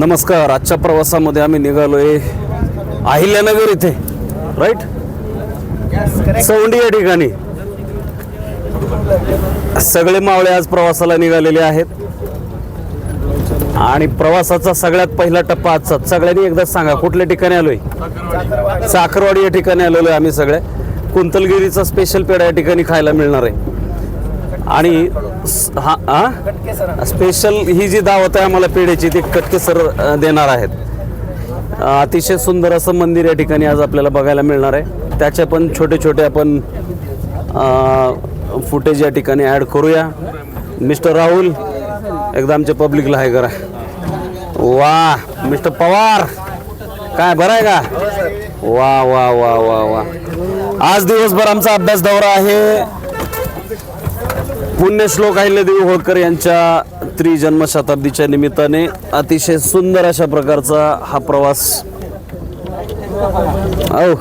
नमस्कार आजच्या प्रवासामध्ये आम्ही निघालो आहे अहिल्यानगर इथे राईट सौंडी या ठिकाणी. सगळे मावळे आज प्रवासाला निघालेले आहेत. आणि प्रवासाचा सगळ्यात पहिला टप्पा आजचा. सगळ्यांनी एकदा सांगा कुठल्या ठिकाणी आलोय? साखरवाडी या ठिकाणी आलेलो आहे आम्ही सगळे. कुंतलगिरीचा स्पेशल पेढा या ठिकाणी खायला मिळणार आहे. आणि हा हा स्पेशल ही जी दावत आहे आम्हाला पेढ्याची ती कटके सर देणार आहेत. अतिशय सुंदर असं मंदिर या ठिकाणी आज आपल्याला बघायला मिळणार आहे. त्याचे पण छोटे छोटे आपण फुटेज या ठिकाणी ॲड करूया. मिस्टर राहुल एकदा आमच्या पब्लिकला हाय करा. वा मिस्टर पवार काय बरं आहे का? वा वा वा वा वा. आज दिवसभर आमचा अभ्यास दौरा आहे. पुण्यश्लोक अहिल्यादेवी होळकर यांच्या त्रिजन्मशताब्दीच्या निमित्ताने. अतिशय सुंदर अशा प्रकारचा हा प्रवास. औ.